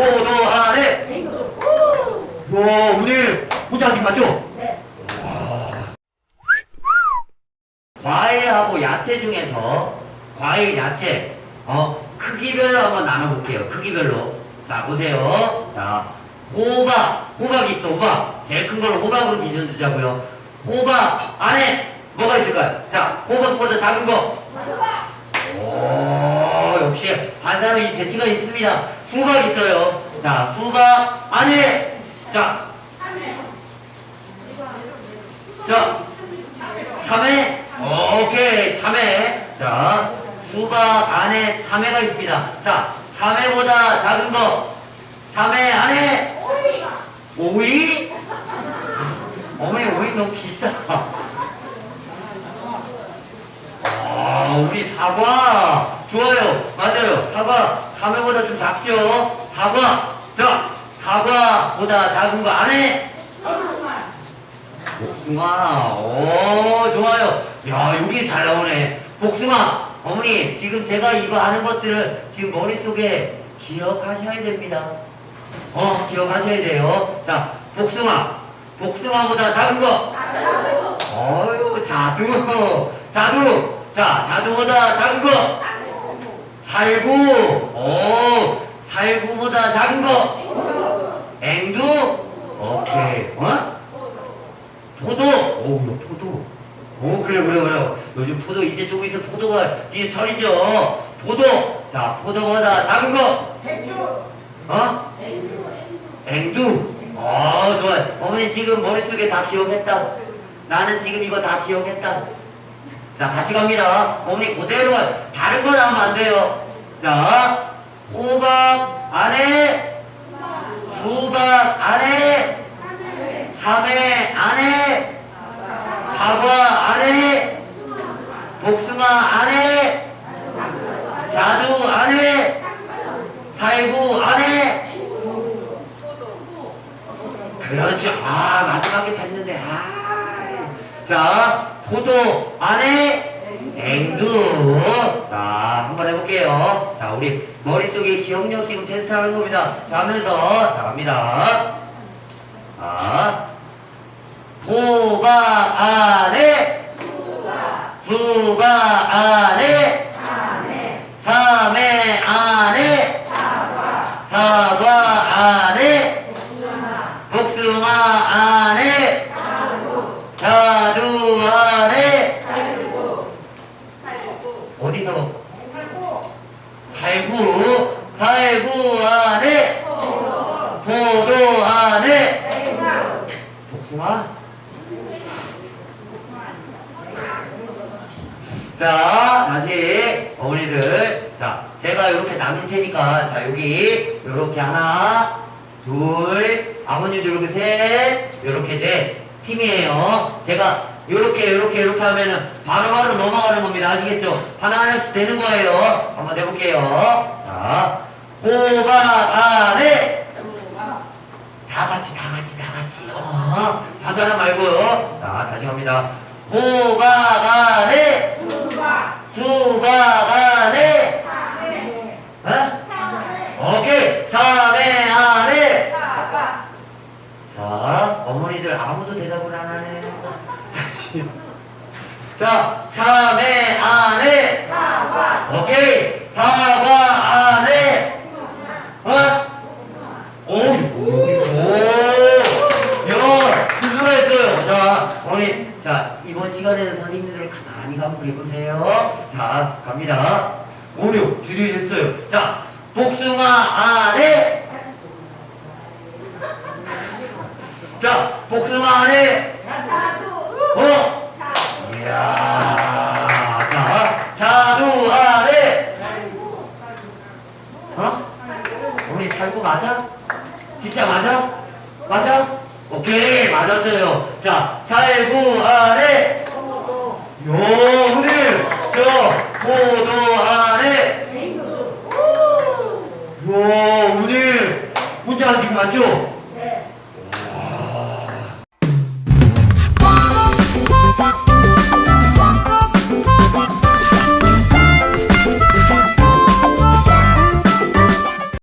포도 안에 와 오늘 혼자 하신 거 맞죠? 과일하고 야채 중에서 과일, 야채 어 크기별로 한번 나눠볼게요. 크기별로 자 보세요. 자 호박 호박 있어 호박 제일 큰 걸로 호박으로 기준 두자고요. 호박 안에 뭐가 있을까요? 자 호박보다 작은 거. 오 역시 반사는 이 재치가 있습니다. 수박 있어요. 자 수박 안에 자 자, 참외. 오케이, 참외. 자, 수박 안에 참외가 있습니다. 자, 참외보다 작은 거. 참외 안에 오이. 어머니, 오이 너무 비싸. 아, 우리 사과. 좋아요. 맞아요. 사과. 참외보다 좀 작죠? 사과. 자, 사과보다 작은 거 안에 복숭아, 오, 좋아요. 야, 여기 잘 나오네. 복숭아, 어머니, 지금 제가 이거 하는 것들을 지금 머릿속에 기억하셔야 됩니다. 어, 기억하셔야 돼요. 자, 복숭아. 복숭아보다 작은 거. 어유 자두. 자두. 자, 자두보다 작은 거. 살구. 오, 살구보다 작은 거. 앵두. 오케이. 어? 포도! 오, 포도. 오, 그래, 그래, 그래. 요즘 포도, 이제 조금 있으면 포도가 지금 철이죠. 포도! 자, 포도보다 작은 거! 어? 앵두. 어, 좋아요. 어머니 지금 머릿속에 다 기억했다. 나는 지금 이거 다 기억했다. 자, 다시 갑니다. 어머니 그대로 다른 거 나오면 안 돼요. 자, 호박 안에, 수박 안에, 참외 안에, 사과 안에, 복숭아 안에, 자두 안에, 살구 안에. 그렇죠. 아, 마지막에 됐는데, 아. 자, 포도 안에, 앵두. 자, 한번 해볼게요. 자, 우리 머릿속에 기억력 지금 테스트 하는 겁니다. 자, 하면서, 자, 갑니다. 자, 호박 안에, 수박 안에, 참외 안에, 사과 안에, 복숭아 안에, 자두 안에, 어디서? 살구, 살구 안에, 포도 안에, 복숭아? 자, 다시 어머니들. 자, 제가 이렇게 나눌 테니까, 자, 여기, 이렇게 하나, 둘, 아버님도 이렇게 셋, 이렇게 넷. 팀이에요. 제가 이렇게, 이렇게, 이렇게 하면은 바로바로 넘어가는 겁니다. 아시겠죠? 하나 하나씩 되는 거예요. 한번 해볼게요. 자, 호박 안에, 다 같이, 다 같이, 다 같이. 어, 하나 말고요. 자, 다시 갑니다. 호박 안에, 수박 안에, 어? 오케이. 참외 안에. 자, 어머니들 아무도 대답을 안 하네. 다시. 자, 참외 안에. 오케이. 사과 안에. 어? 오, 오, 오. 야, 스스로했어요. 자, 어머니. 자, 이번 시간에는 선생님들 가만히 감독해 보세요. 자, 갑니다. 오류, 됐어요. 자, 복숭아 안에. 자, 복숭아 안에. 어? 이야. 자, 자두 안에. 어? 우리 살구 맞아? 진짜 맞아? 맞아? 오케이, 맞았어요. 자, 살구 안에. 요, 오늘. 저, 포도 안에. 요, 오늘. 혼자 하신 거 맞죠?